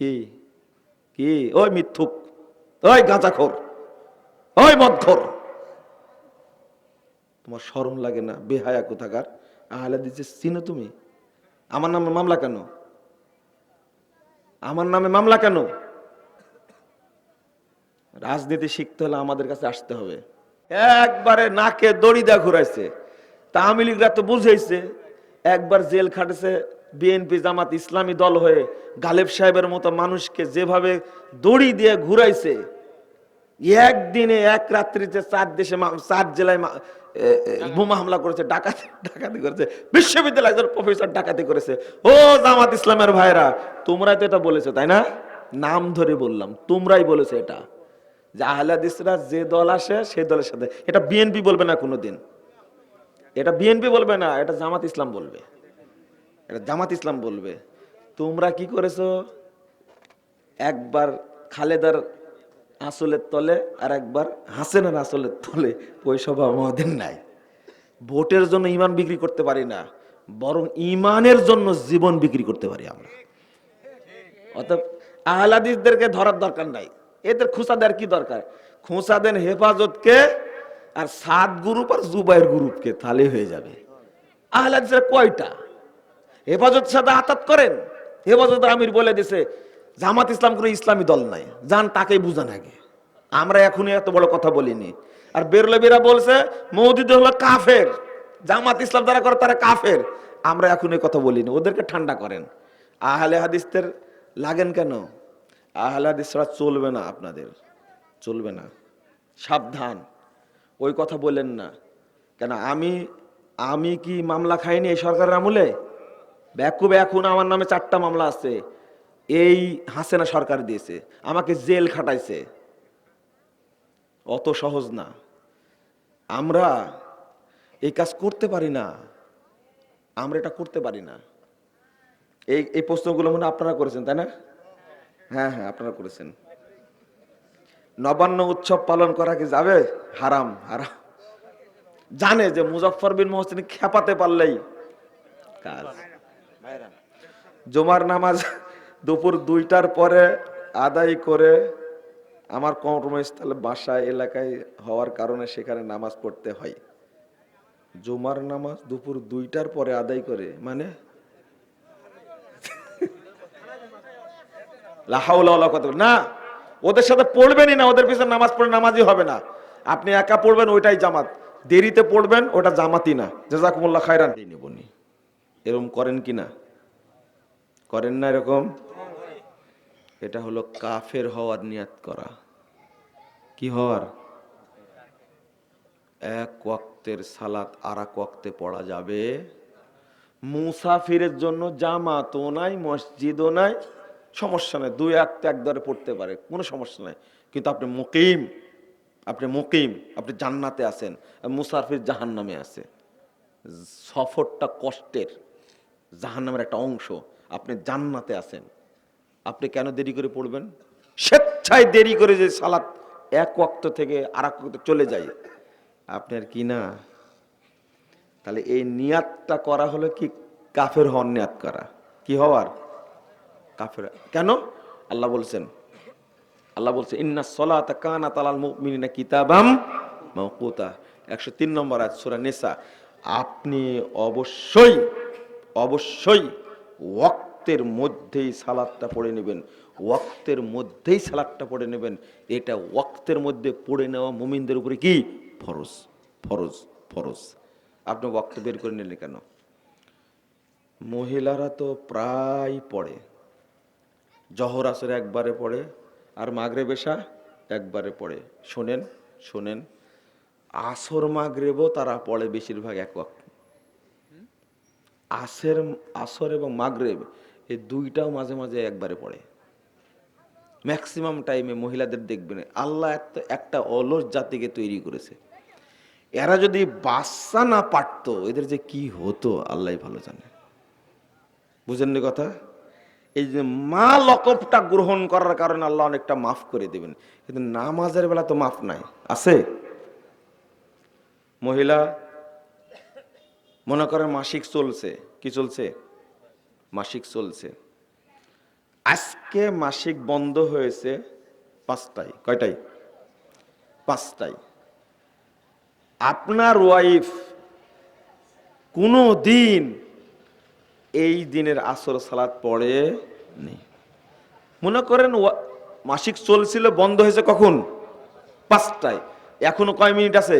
কি? কি? ওই মিথ্যুক। ওই গাঁজাখোর। ওই মদখোর। তোমার শরম লাগে না? বেহায়া কোথাকার? আহলে দিচ্ছে চিনো তুমি? আমার নামে মামলা কেন? আমার নামে মামলা কেন? রাজনীতি শিখতে হলে আমাদের কাছে আসতে হবে। একবারে নাকে দড়ি দা ঘুরাইছে। লীগরা তো বুঝেছে একবার জেল খাটেছে বিএনপি জামাত ইসলামী দল হয়ে গালেব সাহেবের মতো মানুষকে যেভাবে দড়ি দিয়ে ঘুরাইছে একদিনে এক রাত্রিতে চার দেশে চার জেলায় বোমা হামলা করেছে ডাকাতি ডাকাতি করেছে বিশ্ববিদ্যালয় একজন প্রফেসর ডাকাতি করেছে। ও জামাত ইসলামের ভাইরা তোমরাই তো এটা বলেছ তাই না? নাম ধরে বললাম তোমরাই বলেছ এটা। যে আহলাদিসরা যে দল আসে সেই দলের সাথে। এটা বিএনপি বলবে না কোনোদিন। এটা বিএনপি বলবে না এটা জামাত ইসলাম বলবে। এটা জামাত ইসলাম বলবে। তোমরা কি করেছ? একবার খালেদার আসলের তলে আর একবার হাসেনের আসলের তলে স্বভাব আমাদের নাই। ভোটের জন্য ইমান বিক্রি করতে পারি না, বরং ইমানের জন্য জীবন বিক্রি করতে পারি আমরা। অতএব আহলাদিসদেরকে ধরার দরকার নাই। এদের খুঁচা দেওয়ার কি দরকার? খুঁচা দেন হেফাজতকে আর সাত গ্রুপ আর জুবাইর গ্রুপকে তাহলে হয়ে যাবে। আহলাদিসের কয়টা? হেফাজত সাথে হাতাত করেন। হেফাজত আমির বলে দিছে, জামাত ইসলাম কোনো ইসলামী দল নাই, যান তাকেই বুঝান আগে। আমরা এখনই এত বড় কথা বলিনি। আর বেরলবিরা বলছে, মৌদিদ হলো কাফের, জামাত ইসলাম যারা করে তারা কাফের। আমরা এখন এই কথা বলিনি, ওদেরকে ঠান্ডা করেন। আহলে হাদিসদের লাগেন কেন? আহলে হাদিস চলবে না আপনাদের, চলবে না। সাবধান, ওই কথা বলেন না। কেন, আমি আমি কি মামলা খাইনি এই সরকারের আমলে? ব্যাকুব এখন আমার নামে চারটা মামলা আছে। এই হাসেনা সরকার দিয়েছে। আমাকে জেল খাটাইছে। অত সহজ না। আমরা এই কাজ করতে পারি না। আমরা এটা করতে পারি না। এই এই প্রশ্নগুলো মনে আপনারা করেছেন, তাই না? হ্যাঁ হ্যাঁ আপনারা করেছেন। নবান্ন উৎসব পালন করা কি যাবে? হারাম হারাম। জানে যে মুজফর বিন মোহসিন খেপাতে পারলেই কাজ। জুমার নামাজ দুপুর দুইটার পরে আদায় করে আমার কর্মস্থলে বাসায় এলাকায় হওয়ার কারণে সেখানে নামাজ পড়তে হয়। জুমার নামাজ দুপুর দুইটার পরে আদায় করে মানে? না, ওদের সাথে পড়বেনই না, ওদের পিছনে নামাজ পড়ে নামাজই হবে না। আপনি একা পড়বেন, ওইটাই জামাত। দেরিতে পড়বেন, ওটা জামাতই না। জাজাকুমুল্লাহ খায়রান। এরকম করেন কি না? করেন না এরকম? এটা হলো কাফের হওয়ার নিয়াত করা। কি হওয়ার? এক ওয়াক্তের সালাত আর এক ওয়াক্তে পড়া যাবে। মুসাফিরের জন্য জামাতও নাই, মসজিদও নাই, সমস্যা নাই। দুই একটা একদরে পড়তে পারে, কোনো সমস্যা নাই। কিন্তু আপনি মুকিম আপনি মুকিম, আপনি জান্নাতে আছেন, মুসাফির জাহান্নামে আছে। সফরটা কষ্টের। জাহান্নামের একটা অংশ, আপনি জান্নাতে আছেন। আপনি কেন দেরি করে পড়বেন? স্বেচ্ছায় দেরি করে যে সালাত এক ওয়াক্ত থেকে আর এক চলে যায়। আপনার কি না? তাহলে এই নিয়াতটা করা হলো কি কাফের হওয়ার নিয়াত করা? কি হওয়ার? কাফের। কেন? আল্লাহ বলছেন, আল্লাহ বলছে, ইন্না সলাতা কানা তালাল মুমিনিনা কিতাবাম মাওকুতা। 103 নম্বর আয়াত, সূরা নিসা। আপনি অবশ্যই অবশ্যই ওয়াক্তের মধ্যেই সালাদটা পড়ে নেবেন। ওয়াক্তের মধ্যেই সালাদটা পড়ে নেবেন। এটা ওয়াক্তের মধ্যে পড়ে নেওয়া মুমিনদের উপরে কি? ফরজ ফরজ ফরজ। আপনি ওয়াক্ত বের করে নিলেন কেন? মহিলারা তো প্রায় পড়ে। জহর আসরে একবারে পড়ে, আর মাগরে বেশা একবারে পড়ে। শোনেন শোনেন, আসর মাগরেবও তারা পড়ে বেশিরভাগ এক আসের, আসর এবং মাগরেব এই দুইটাও মাঝে মাঝে একবারে পড়ে। ম্যাক্সিমাম টাইমে মহিলাদের দেখবেন, আল্লাহ একটা অলস জাতিকে তৈরি করেছে। এরা যদি বাচ্চা না পারতো, এদের যে কি হতো আল্লাহ ভালো জানে। বুঝেননি কথা? এই যে মা লকবটা গ্রহণ করার কারণে আল্লাহ অনেকটা মাফ করে দেবেন। কিন্তু নামাজের বেলা তো মাফ নাই, আছে? মহিলা মনে করেন মাসিক চলছে। কি চলছে? মাসিক চলছে। আজকে মাসিক বন্ধ হয়েছে পাঁচটায়। কয়টাই পাঁচটায়। আপনার ওয়াইফ কোনো দিন এই দিনের আসর সালাত পড়ে নেই। মনে করেন মাসিক চলছিল, বন্ধ হয়েছে কখন? পাঁচটায়। এখনও কয় মিনিট আছে?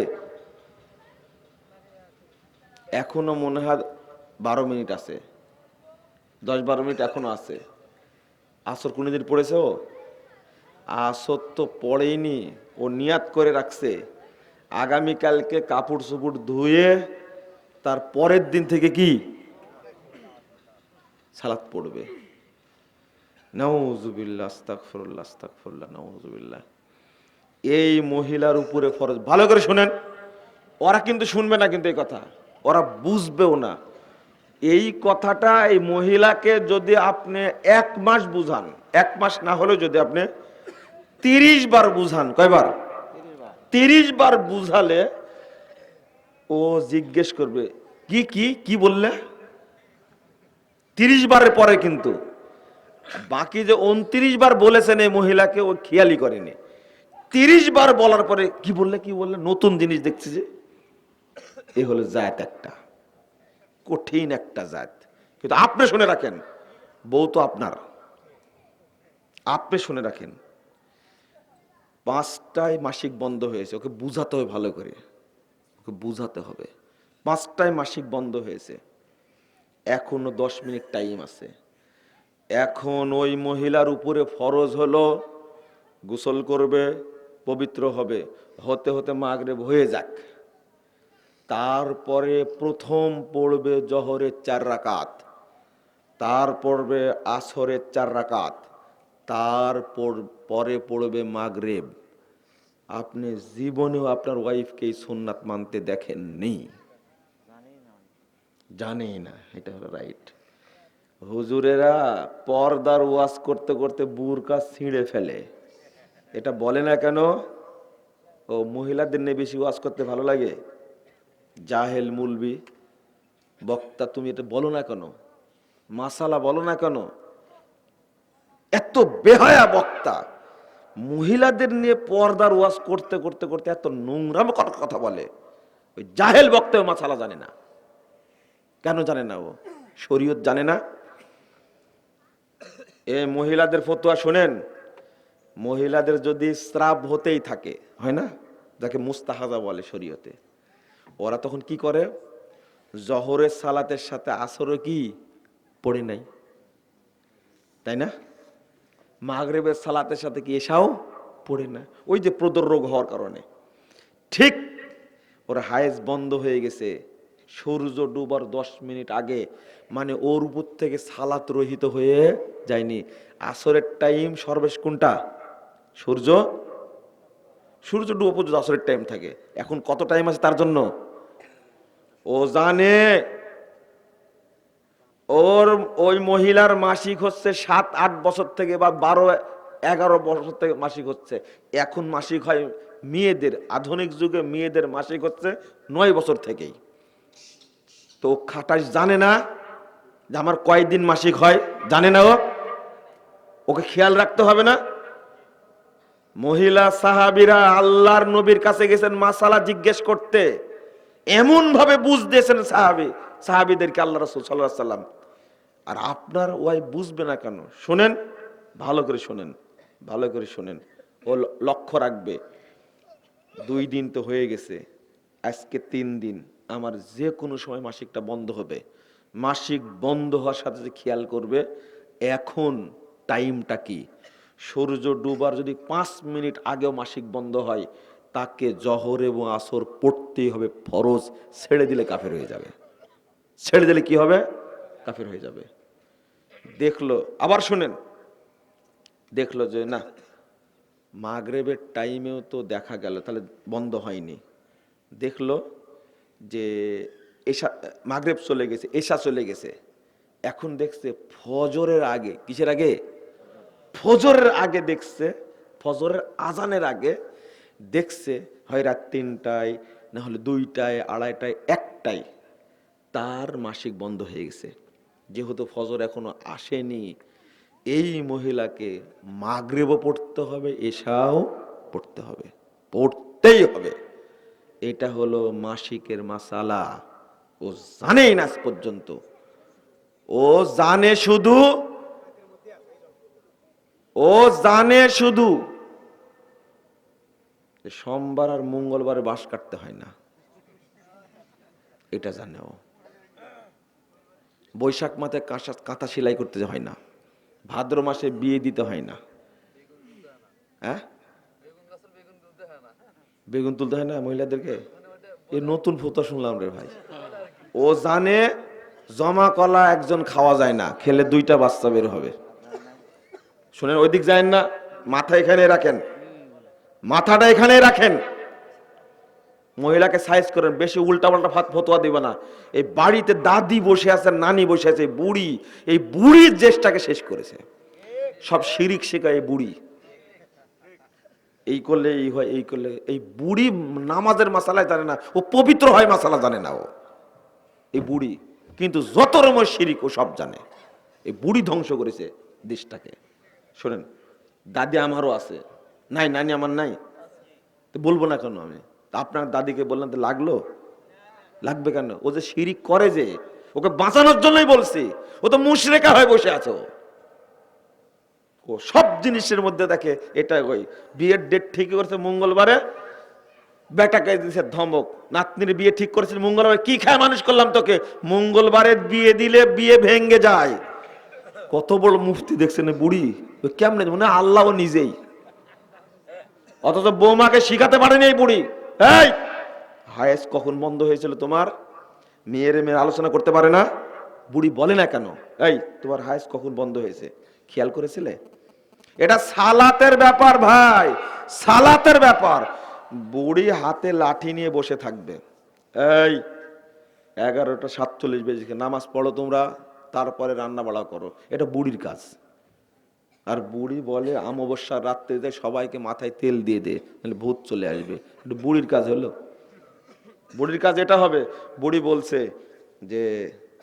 এখনও মনে হয় বারো মিনিট আছে। দশ বারো মিনিট এখনও আছে। আসর কোনোদিন পড়েছে ও? আসর তো পড়েইনি। ও নিয়াত করে রাখছে। আগামীকালকে কাপড় চোপড় ধুয়ে তার পরের দিন থেকে কি? সালাত পড়বে। নাউজুবিল্লাহ। এই মহিলার উপরে ফরজ। ভালো করে শুনেন। ওরা কিন্তু শুনবে না কিন্তু এই কথা। ওরা বুঝবেও না। এই কথাটা এই মহিলাকে যদি আপনি এক মাস বুঝান, এক মাস না হলেও যদি আপনি তিরিশ বার বুঝান, কয়বার? তিরিশ বার বুঝালে ও জিজ্ঞেস করবে, কি কি কি বললে? তিরিশ বারের পরে কিন্তু। বাকি যে উনত্রিশ বার বলেছেন এই মহিলাকে ও খেয়ালই করেনি। তিরিশ বার বলার পরে কি বললে কি বললে? নতুন জিনিস দেখছি যে এ হলো জাত একটা। কঠিন একটা জাত। কিন্তু আপনি শুনে রাখেন, বউ তো আপনার। আপনি শুনে রাখেন, পাঁচটায় মাসিক বন্ধ হয়েছে, ওকে বুঝাতে হবে ভালো করে। ওকে বুঝাতে হবে। পাঁচটায় মাসিক বন্ধ হয়েছে। এখনও দশ মিনিট টাইম আছে। এখন ওই মহিলার উপরে ফরজ হলো, গোসল করবে, পবিত্র হবে। হতে হতে মাগরেব হয়ে যাক। তারপরে প্রথম পড়বে জহরের চার রাকাত, তার পড়বে আসরের চার রাকাত, তার পরে পড়বে মাগরেব। আপনি জীবনেও আপনার ওয়াইফকে এই সুন্নাত মানতে দেখেননি? জানেই না, এটা হলো রাইট। হুজুরেরা পর্দার ওয়াজ করতে করতে বুরকা ছিঁড়ে ফেলে। এটা বলে না কেন? ও মহিলাদের নিয়ে বেশি ওয়াজ করতে ভালো লাগে? জাহেল মুলবি, বক্তা তুমি এটা বলো না কেন? মাসালা বলো না কেন? এত বেহায়া বক্তা। মহিলাদের নিয়ে পর্দার ওয়াজ করতে করতে করতে এত নোংরাম কথা বলে। ওই জাহেল বক্তাও মাসালা জানে না। কেন জানে না ও? শরীয়ত জানে না? এ মহিলাদের ফতোয়া শোনেন, মহিলাদের যদি স্রাব হতেই থাকে, হয় না? যাকে মুস্তাহাজা বলে শরীয়তে। ওরা তখন কি করে? জহরের সালাতের সাথে আসরও কি? পড়ে নাই। তাই না? মাগরেবের সালাতের সাথে কি এসাও? পড়ে না। ওই যে প্রদর রোগ হওয়ার কারণে। ঠিক ওর হায়েস বন্ধ হয়ে গেছে। সূর্য ডুবার দশ মিনিট আগে। মানে ওর উপর থেকে সালাত রহিত হয়ে যায়নি। আসরের টাইম সর্বেশ কোনটা? সূর্য? সূর্য ডুবা পর্যন্ত আসরের টাইম থাকে। এখন কত টাইম আছে তার জন্য? ও জানে। ওর ওই মহিলার মাসিক হচ্ছে সাত, আট বছর থেকে বা বারো, এগারো বছর থেকে মাসিক হচ্ছে। এখন মাসিক হয় মেয়েদের, আধুনিক যুগে মেয়েদের মাসিক হচ্ছে নয় বছর থেকেই। তো খাটাস জানে না যে আমার কয়দিন মাসিক হয়, জানে না ও। ওকে খেয়াল রাখতে হবে না। মহিলা সাহাবিরা আল্লাহর নবীর কাছে গেছেন, মাসালা জিজ্ঞেস করতে। এমন ভাবে বুঝ দিয়েছেন সাহাবি, সাহাবিদেরকে আল্লাহ রসুল সাল্লাহ সাল্লাম আর আপনার ওয়াই বুঝবে না কেন? শোনেন, ভালো করে শোনেন, ভালো করে শোনেন। ও লক্ষ্য রাখবে, দুই দিন তো হয়ে গেছে, আজকে তিন দিন, আমার যে কোনো সময় মাসিকটা বন্ধ হবে। মাসিক বন্ধ হওয়ার সাথে সাথে খেয়াল করবে, এখন টাইমটা কি? সূর্য ডুবার যদি পাঁচ মিনিট আগেও মাসিক বন্ধ হয় তাকে জহর এবং আসর পড়তেই হবে ফরজ, ছেড়ে দিলে কাফের হয়ে যাবে। ছেড়ে দিলে কি হবে? কাফের হয়ে যাবে। দেখল, আবার শোনেন। দেখল যে, না, মাগরেবের টাইমেও তো দেখা গেল, তাহলে বন্ধ হয়নি। দেখল যে এসা মাগরেব চলে গেছে, এশা চলে গেছে। এখন দেখছে ফজরের আগে, কিসের আগে? ফজরের আগে দেখছে, ফজরের আজানের আগে দেখছে, হয় রাত তিনটায়, না হলে দুইটায়, আড়াইটায়, একটায়। তার মাসিক বন্ধ হয়ে গেছে। যেহেতু ফজর এখনও আসেনি, এই মহিলাকে মাগরেবও পড়তে হবে, এশাও পড়তে হবে। পড়তেই হবে। এটা হলো মাসিকের মাসালা। ও জানেই না আজ পর্যন্ত। ও জানে শুধু, ও জানে শুধু যে সোমবার আর মঙ্গলবারে বাস কাটতে হয় না। এটা জানে ও বৈশাখ মাসে কাঁসা, কাঁথা সেলাই করতে হয় না। ভাদ্র মাসে বিয়ে দিতে হয় না। হ্যাঁ? বেগুন তুলতে হয় না মহিলাদেরকে? এই নতুন ফোতা শুনলাম রে ভাই। ও জানে জমা কলা একজন খাওয়া যায় না, খেলে দুইটা বাচ্চা বের হবে। শোনেন, ওইদিক যায় না, মাথা এখানে রাখেন। মাথাটা এখানে রাখেন। মহিলাকে সাইজ করেন, বেশি উল্টা পাল্টা ফাত ফতোয়া দিবে না। এই বাড়িতে দাদি বসে আছে, নানি বসে আছে বুড়ি, এই বুড়ির জ্যেষ্ঠাকে শেষ করেছে। সব শিরিক শেখা এই বুড়ি। এই করলে এই হয়, এই করলে, এই বুড়ি নামাজের মাসালায় জানে না, ও পবিত্র হয় মাসালা জানে না ও। এই বুড়ি, কিন্তু যত রকমের শিরিক ও সব জানে। এই বুড়ি ধ্বংস করেছে দেশটাকে। শোনেন, দাদি আমারও আছে। নাই নানি আমার নাই। তো বলব না কেন আমি? আপনার দাদিকে বললাম, তো লাগল? লাগবে কেন? ও যে শিরিক করে যে, ওকে বাঁচানোর জন্যই বলছি। ও তো মুশরেকা হয়ে বসে আছো ও। সব জিনিসের মধ্যে দেখে এটা ওই বিয়ের ডেট ঠিক করেছে মঙ্গলবারে। বেটাকে দিছে ধমক। নাতনির বিয়ে ঠিক করেছিল মঙ্গলবার। কি খায় মানুষ করলাম তোকে? মঙ্গলবারে বিয়ে দিলে বিয়ে ভেঙ্গে যায়। কত বড় মুফতি দেখছেন বুড়ি। কেমনে? মানে আল্লাহ নিজেই। অথচ বৌমাকে শিখাতে পারেনি এই বুড়ি। এই! হায়েস কখন বন্ধ হয়েছিল তোমার? মেয়ের মেয়ের আলোচনা করতে পারে না? বুড়ি বলে না কেন? এই, তোমার হায়েস কখন বন্ধ হয়েছে? খেয়াল করেছিলে? এটা সালাতের ব্যাপার ভাই, সালাতের ব্যাপার। বুড়ি হাতে লাঠি নিয়ে বসে থাকবে। এই, এগারোটা সাতচল্লিশ বেজে নামাজ পড়ো তোমরা, তারপরে রান্না বাড়া করো। এটা বুড়ির কাজ। আর বুড়ি বলে অমাবস্যার রাত্রিতে সবাইকে মাথায় তেল দিয়ে দে, নাহলে ভূত চলে আসবে। বুড়ির কাজ হলো। বুড়ির কাজ এটা হবে। বুড়ি বলছে যে,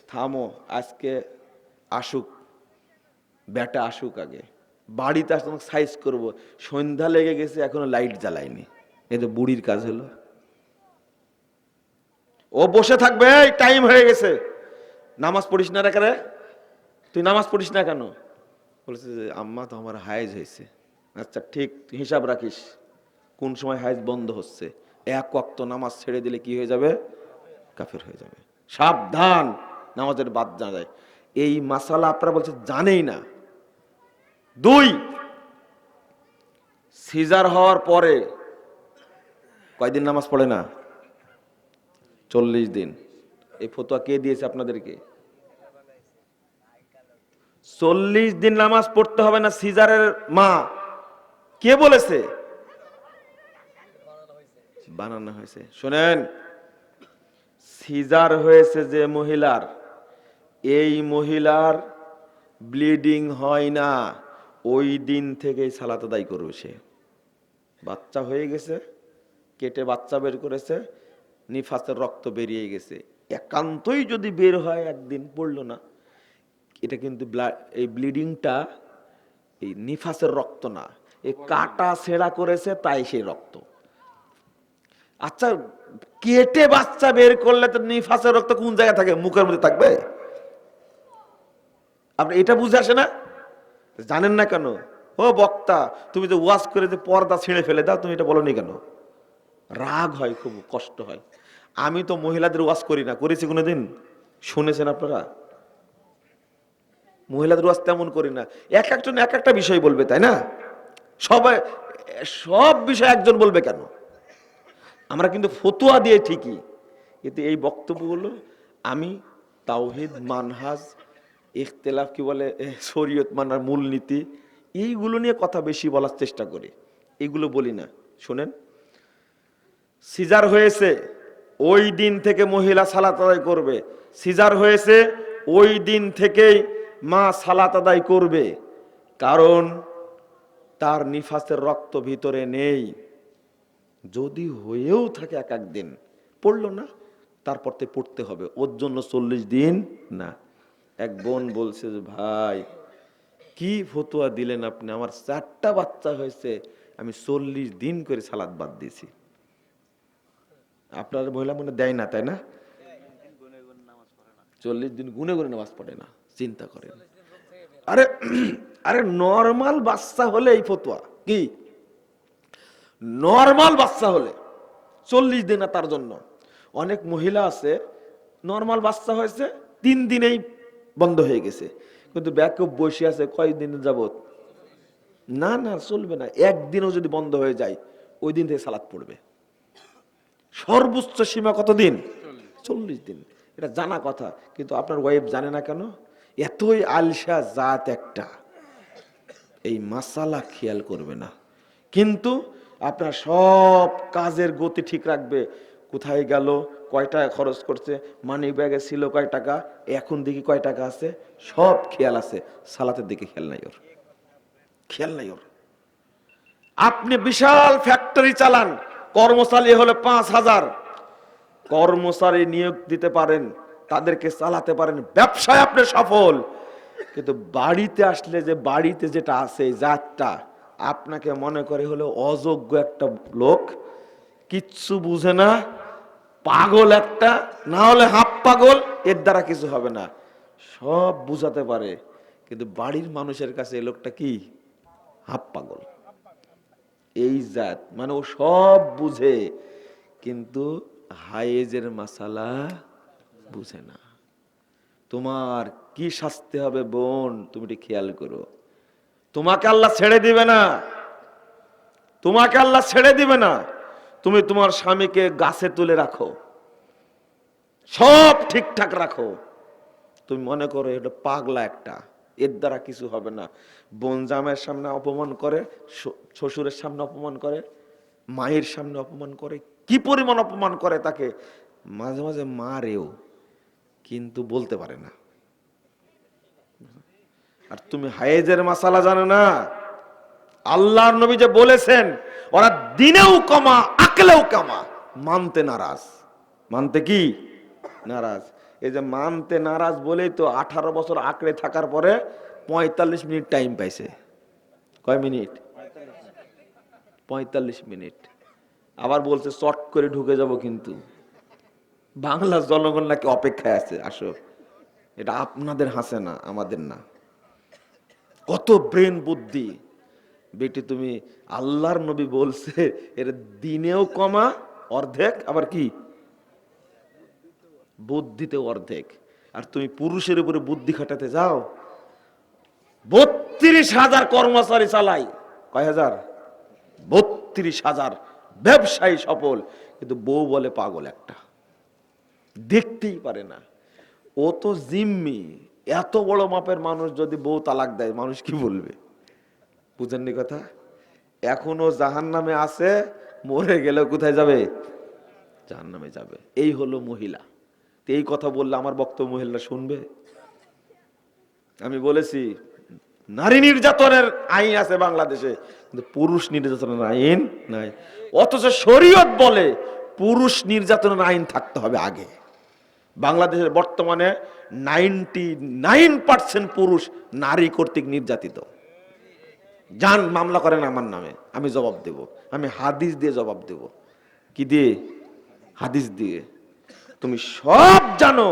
থামো, আজকে আসুক ব্যাটা আসুক আগে। বাড়িতে আসতে সাইজ করব। সন্ধ্যা লেগে গেছে, এখনও লাইট জ্বালায়নি। এই তো বুড়ির কাজ হলো। ও বসে থাকবে টাইম হয়ে গেছে। নামাজ পড়িস না রে তুই নামাজ পড়িস না কেন? বলেছে যে, আম্মা তো আমার হাইজ হয়েছে। আচ্ছা ঠিক হিসাব রাখিস, কোন সময় হায়েজ বন্ধ হচ্ছে? এক ওয়াক্ত নামাজ ছেড়ে দিলে কি হয়ে যাবে? কাফের হয়ে যাবে। সাবধান, নামাজের বাদ না যায় এই মাসালা আপনারা বলছে জানেই না। দুই, সিজার হওয়ার পরে কয়দিন নামাজ পড়ে না? চল্লিশ দিন। এই ফতোয়া কে দিয়েছে আপনাদেরকে? চল্লিশ দিন নামাজ পড়তে হবে না সিজারের মা। কে বলেছে? বানানো হয়েছে। শোনেন, সিজার হয়েছে যে মহিলার, এই মহিলার ব্লিডিং হয় না, ওই দিন থেকেই সালাত আদায় করবে সে। বাচ্চা হয়ে গেছে, কেটে বাচ্চা বের করেছে, নিফাসের রক্ত বেরিয়ে গেছে। একান্তই যদি বের হয়, একদিন পড়ল না। এটা কিন্তু এই ব্লিডিংটা এই নিফাসের রক্ত না। এই কাটা ছেঁড়া করেছে, তাই সেই রক্ত। আচ্ছা কেটে বাচ্চা বের করলে তো নিফাসের রক্ত কোন জায়গায় থাকে? মুখের মধ্যে থাকবে? আপনি এটা বুঝে আসে না? জানেন না কেন? ও বক্তা, তুমি যে ওয়াশ করে যে পর্দা ছিঁড়ে ফেলে দাও, তুমি এটা বলনি কেন? রাগ হয় খুব, কষ্ট হয়। আমি তো মহিলাদের ওয়াশ করি না। করেছি কোনোদিন? শুনেছেন আপনারা? মহিলাদের ওয়াজ তেমন করি না। এক একজন এক একটা বিষয় বলবে, তাই না? সবাই, সব বিষয় একজন বলবে কেন? আমরা কিন্তু ফতুয়া দিয়ে ঠিকই। কিন্তু এই বক্তব্য বক্তব্যগুলো আমি তাওহিদ, মানহাজ, ইখতলাফ কি বলে শরীয়ত মানার মূলনীতি, এইগুলো নিয়ে কথা বেশি বলার চেষ্টা করি। এগুলো বলি না। শোনেন, সিজার হয়েছে, ওই দিন থেকে মহিলা সালাত আদায় করবে। সিজার হয়েছে, ওই দিন থেকেই মা সালাত আদায় করবে কারণ তার নিফাসের রক্ত ভিতরে নেই। যদি হয়েও থাকে এক এক দিন পড়ল না তারপর তো পড়তে হবে ওর জন্য চল্লিশ দিন না। এক বোন বলছে যে ভাই কি ফতুয়া দিলেন আপনি? আমার চারটা বাচ্চা হয়েছে আমি চল্লিশ দিন করে সালাদ বাদ দিয়েছি। আপনার মহিলা মনে দেয় না তাই না। চল্লিশ দিন গুনে গুনে নামাজ পড়ে না। চিন্তা করেন। আরে আরে নর্মাল বাচ্চা হলে এই ফতুয়া, কি? নর্মাল বাচ্চা হলে, চল্লিশ দিন তার জন্য। অনেক মহিলা আছে নর্মাল বাচ্চা হয়েছে, তিন দিনেই বন্ধ হয়ে গেছে। কিন্তু ব্যাকআপ বসে আছে কয়েকদিন যাবত না না, চলবে না। একদিনও যদি বন্ধ হয়ে যায়, ওই দিন থেকে সালাদ পড়বে। সর্বোচ্চ সীমা কতদিন চল্লিশ দিন। এটা জানা কথা, কিন্তু আপনার ওয়াইফ জানে না কেন? এতই আলসা জাত একটা। এই মাসালা খেয়াল করবে না। কিন্তু আপনার সব কাজের গতি ঠিক রাখবে। কোথায় গেল, কয় টাকা খরচ করছে মানি ব্যাগে ছিল কয় টাকা, এখন দেখি কয় টাকা আছে, সব খেয়াল আছে। সালাতের দিকে খেয়াল নাই ওর। খেয়াল নাই ওর। আপনি বিশাল ফ্যাক্টরি চালান, কর্মচারী হলে পাঁচ হাজার। কর্মচারী নিয়োগ দিতে পারেন তাদেরকে চালাতে পারেন। ব্যবসায় আপনি সফল। কিন্তু বাড়িতে আসলে যে বাড়িতে যেটা আছে জাতটা আপনাকে মনে করে হলো অযোগ্য একটা লোক। কিচ্ছু বুঝে না, পাগল একটা, না হলে হাফ পাগল, এর দ্বারা কিছু হবে না। সব বুঝাতে পারে। কিন্তু বাড়ির মানুষের কাছে এই লোকটা কি? হাফ পাগল। এই জাত। মানে ও সব বুঝে। কিন্তু হায়েজের মাসালা বুঝে না। তোমার কি শাস্তি হবে বোন, তুমি খেয়াল করো। তোমাকে আল্লাহ ছেড়ে দিবে না। তোমাকে আল্লাহ ছেড়ে দিবে না। তুমি তোমার স্বামীকে গাছে তুলে রাখো। সব ঠিকঠাক রাখো। তুমি মনে করো এটা পাগলা একটা। এর দ্বারা কিছু হবে না। বোন জামের সামনে অপমান করে শ্বশুরের সামনে অপমান করে, মায়ের সামনে অপমান করে, কি পরিমাণ অপমান করে তাকে? মাঝে মাঝে মারেও। কিন্তু বলতে পারে না। আর তুমি হায়েজের মাসালা জানো না? আল্লাহর নবী যে বলেছেন, ওরা দিনেও কমা আকলেও কমা মানতে নারাজ। মানতে কি? নারাজ। এই যে মানতে নারাজ বলেই তো আঠারো বছর আঁকড়ে থাকার পরে পঁয়তাল্লিশ মিনিট টাইম পাইছে। কয় মিনিট? পঁয়তাল্লিশ মিনিট। আবার বলছে, চট করে ঢুকে যাব কিন্তু। বাংলার জনগণ নাকি অপেক্ষায় আছে, আসো। এটা আপনাদের হাসে না, আমাদের না। কত ব্রেন বুদ্ধি। বেটি, তুমি আল্লাহর নবী বলছে, এর দিনেও কমা, অর্ধেক, আবার কি? বুদ্ধিতে অর্ধেক। আর তুমি পুরুষের উপরে বুদ্ধি খাটাতে যাও। বত্রিশ হাজার কর্মচারী চালাই। কয় হাজার? বত্রিশ হাজার। ব্যবসায়ী সফল। কিন্তু বউ বলে পাগল একটা। দেখতেই পারে না। ও তো জিম্মি। এত বড় মাপের মানুষ যদি বউ তালাক দেয়, মানুষ কি বলবে? বুঝেননি কথা? এখনও জাহান নামে আছে, মরে গেলে কোথায় যাবে? জাহান নামে যাবে। এই হলো মহিলা। তো এই কথা বললে আমার বক্তব্য মহিলা শুনবে? আমি বলেছি, নারী নির্যাতনের আইন আছে বাংলাদেশে, কিন্তু পুরুষ নির্যাতনের আইন নাই। অথচ শরীয়ত বলে পুরুষ নির্যাতনের আইন থাকতে হবে আগে। বাংলাদেশের বর্তমানে নাইনটি নাইন পার্সেন্ট পুরুষ নারী কর্তৃক নির্যাতিত। যান মামলা করেন আমার নামে, আমি জবাব দেব। আমি হাদিস দিয়ে জবাব দেব। কি দিয়ে? হাদিস দিয়ে। তুমি সব জানো।